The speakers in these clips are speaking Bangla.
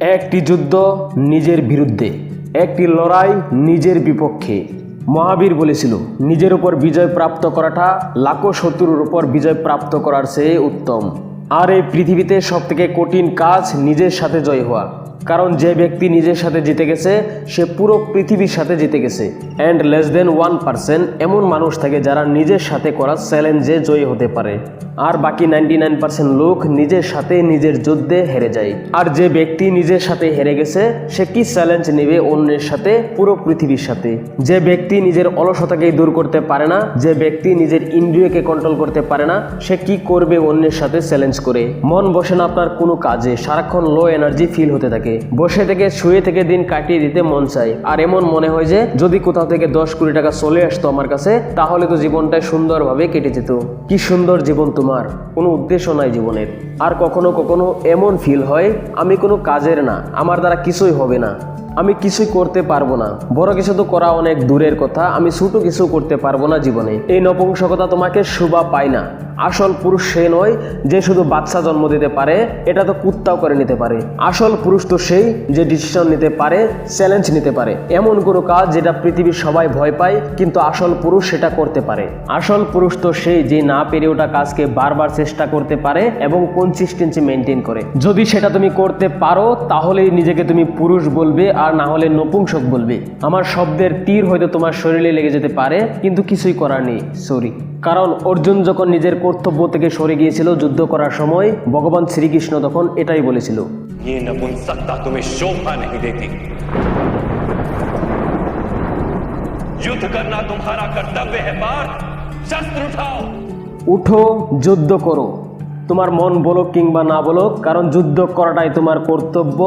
একটি যুদ্ধ নিজের বিরুদ্ধে, একটি লড়াই নিজের বিপক্ষে। মহাবীর বলেছিল, নিজের উপর বিজয় প্রাপ্ত করাটা লাখো শত্রুর উপর বিজয় প্রাপ্ত করার চেয়ে উত্তম। আর এই পৃথিবীতে সবথেকে কঠিন কাজ নিজের সাথে জয় হওয়া। কারণ যে ব্যক্তি নিজের সাথে জিতে গেছে, সে পুরো পৃথিবীর সাথে জিতে গেছে। And less than one percent এমন মানুষ থাকে যারা নিজের সাথে করা চ্যালেঞ্জে জয়ী হতে পারে। আর বাকি নাইনটি লোক নিজের সাথে নিজের যুদ্ধে হেরে যায়। আর যে ব্যক্তি নিজের সাথে হেরে গেছে, সে কি চ্যালেঞ্জ নেবে অন্যের সাথে পুরো পৃথিবীর সাথে? যে ব্যক্তি নিজের অলসতাকে দূর করতে পারে না, যে ব্যক্তি নিজের ইন্দ্রিয়কে কন্ট্রোল করতে পারে না, সে কি করবে অন্যের সাথে চ্যালেঞ্জ করে? মন বসে না আপনার কোনো কাজে, সারাক্ষণ লো এনার্জি ফিল হতে থাকে। বসে থেকে, শুয়ে থেকে দিন কাটিয়ে দিতে মন চায়। আর এমন মনে হয় যে, যদি কোথাও থেকে দশ কোটি টাকা চলে আসতো আমার কাছে, তাহলে তো জীবনটা সুন্দরভাবে কেটে যেত। কি সুন্দর জীবন তোমার কোনো উদ্দেশ্য নাই জীবনের। আর কখনো কখনো এমন ফিল হয়, আমি কোনো কাজের না, আমার দ্বারা কিছুই হবে না। আমি কিছুই করতে পারব না। বড় কিছু তো করা অনেক দূরের কথা, আমি ছোটো কিছু করতে পারব না জীবনে। এই নপুংসকতা তোমাকে শোভা পায় না। আসল পুরুষ সে নয় যে শুধু বাচ্চা জন্ম দিতে পারে, এটা তো কুত্তাও করে নিতে পারে। আসল পুরুষ তো সেই যে ডিসিশন নিতে পারে চ্যালেঞ্জ নিতে পারে। এমন কোনো কাজ যেটা পৃথিবীর সবাই ভয় পায়, কিন্তু আসল পুরুষ সেটা করতে পারে। আসল পুরুষ তো সেই যে না পেরে ওটা কাজকে বারবার চেষ্টা করতে পারে এবং কনসিস্টেন্সি মেনটেন করে। যদি সেটা তুমি করতে পারো, তাহলেই নিজেকে তুমি পুরুষ বলবে আর না হলে নপুংসক বলবে আমার শব্দের তীর হয়তো তোমার শরীরে লেগে যেতে পারে কিন্তু কিছুই করার নেই সরি কারণ অর্জুন যখন নিজের কর্তব্য থেকে সরে গিয়েছিল যুদ্ধ করার সময় ভগবান শ্রীকৃষ্ণ তখন এটাই বলেছিল ये नपुंसकता तुम्हें शोभा नहीं देती युद्ध करना तुम्हारा कर्तव्य है पार्थ शस्त्र उठाओ উঠো যুদ্ধ করো তোমার মন বলো কিংবা না বলো কারণ যুদ্ধ করাটাই তোমার কর্তব্য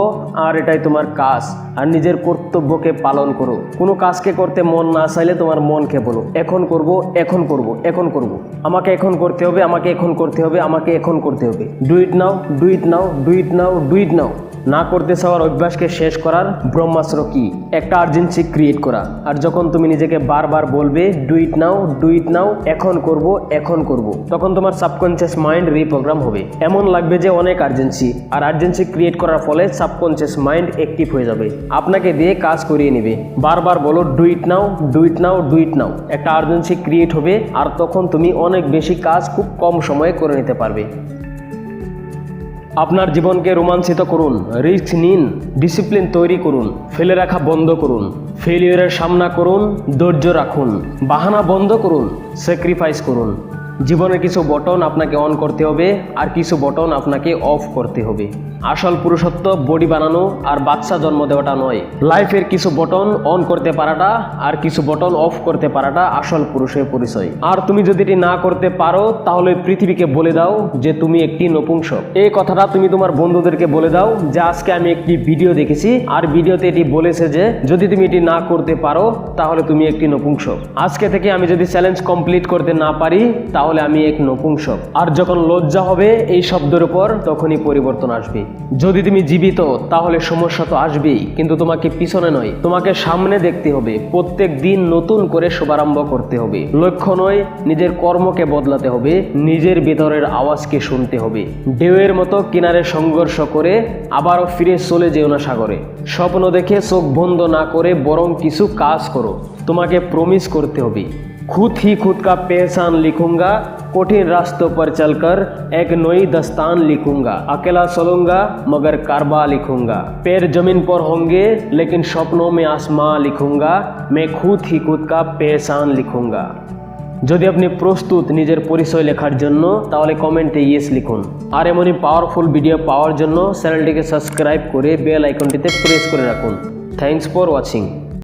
আর এটাই তোমার কাজ। আর নিজের কর্তব্যকে পালন করো। কোনো কাজকে করতে মন না চাইলে তোমার মনকে বলো, এখন করব এখন করব এখন করব। আমাকে এখন করতে হবে, আমাকে এখন করতে হবে, আমাকে এখন করতে হবে। ডুইট নাও ডুইট নাও ডুইট নাও ডুইট নাও না করতে চাওয়ার অভ্যাসকে শেষ করার ব্রহ্মাস্ত্র কি? একটা আর্জেন্সি ক্রিয়েট করা। আর যখন তুমি নিজেকে বারবার বলবে do it now do it নাও এখন করব এখন করব, তখন তোমার সাবকনসিয়াস মাইন্ড রিপ্রোগ্রাম হবে। এমন লাগবে যে অনেক আর্জেন্সি আর আর্জেন্সি ক্রিয়েট করার ফলে সাবকনসিয়াস মাইন্ড অ্যাক্টিভ হয়ে যাবে। আপনাকে দিয়ে কাজ করিয়ে নেবে। বারবার বলো do it now do it now do it now একটা আর্জেন্সি ক্রিয়েট হবে। আর তখন তুমি অনেক বেশি কাজ খুব কম সময়ে করে নিতে পারবে। আপনার জীবনকে রোমাঞ্চিত করুন, রিস্ক নিন, ডিসিপ্লিন তৈরি করুন, ফেলে রাখা বন্ধ করুন ফেলিওরের সামনা করুন, ধৈর্য রাখুন, বাহানা বন্ধ করুন স্যাক্রিফাইস করুন। জীবনের কিছু বটন আপনাকে অন করতে হবে, আর কিছু বটন আপনাকে অফ করতে হবে। আসল পুরুষত্ব বডি বানানো আর বাচ্চা জন্ম দেওয়াটা নয়। লাইফের কিছু বটন অন করতে পারাটা আর কিছু বটন অফ করতে পারাটা আসল পুরুষের পরিচয়। আর তুমি যদি এটি না করতে পারো, তাহলে পৃথিবীকে বলে দাও যে তুমি একটি নপুংসক এই কথাটা তুমি তোমার বন্ধুদেরকে বলে দাও যে আজকে আমি একটি ভিডিও দেখেছি, আর ভিডিওতে এটি বলেছে যে যদি তুমি এটি না করতে পারো, তাহলে তুমি একটি নপুংসক আজকে থেকে আমি যদি চ্যালেঞ্জ কমপ্লিট করতে না পারি তাহলে আমি এক নপুংসক আর যখন লজ্জা হবে এই শব্দের উপর, তখনই পরিবর্তন আসবে। যদি তুমি জীবিত, তাহলে সমস্যা তো আসবেই। কিন্তু তোমাকে পিছনে নয়, তোমাকে সামনে দেখতে হবে। প্রত্যেক দিন নতুন করে শুভারম্ভ করতে হবে। লক্ষ্য নয়, নিজের কর্মকে বদলাতে হবে, নিজের ভেতরের আওয়াজকে শুনতে হবে। ঢেউয়ের মতো কিনারে সংঘর্ষ করে আবারও ফিরে চলে যেও না সাগরে। স্বপ্ন দেখে চোখ বন্ধ না করে বরং কিছু কাজ করো। তোমাকে প্রমিস করতে হবে। खुद ही खुद का पहचान लिखूंगा कठिन रास्तों पर चलकर एक नई दस्तान लिखूंगा अकेला चलूंगा मगर कारबा लिखूंगा पैर जमीन पर होंगे लेकिन सपनों में आसमां लिखूंगा मैं खुद ही खुद का पहचान लिखूंगा যদি আপনি প্রস্তুত নিজের পরিচয় লেখার জন্য তাহলে কমেন্টে ইয়েস লিখুন আর এমনই পাওয়ারফুল ভিডিও পাওয়ার জন্য চ্যানেলটিকে সাবস্ক্রাইব করে বেল আইকনটিতে প্রেস করে রাখুন থ্যাংকস ফর ওয়াচিং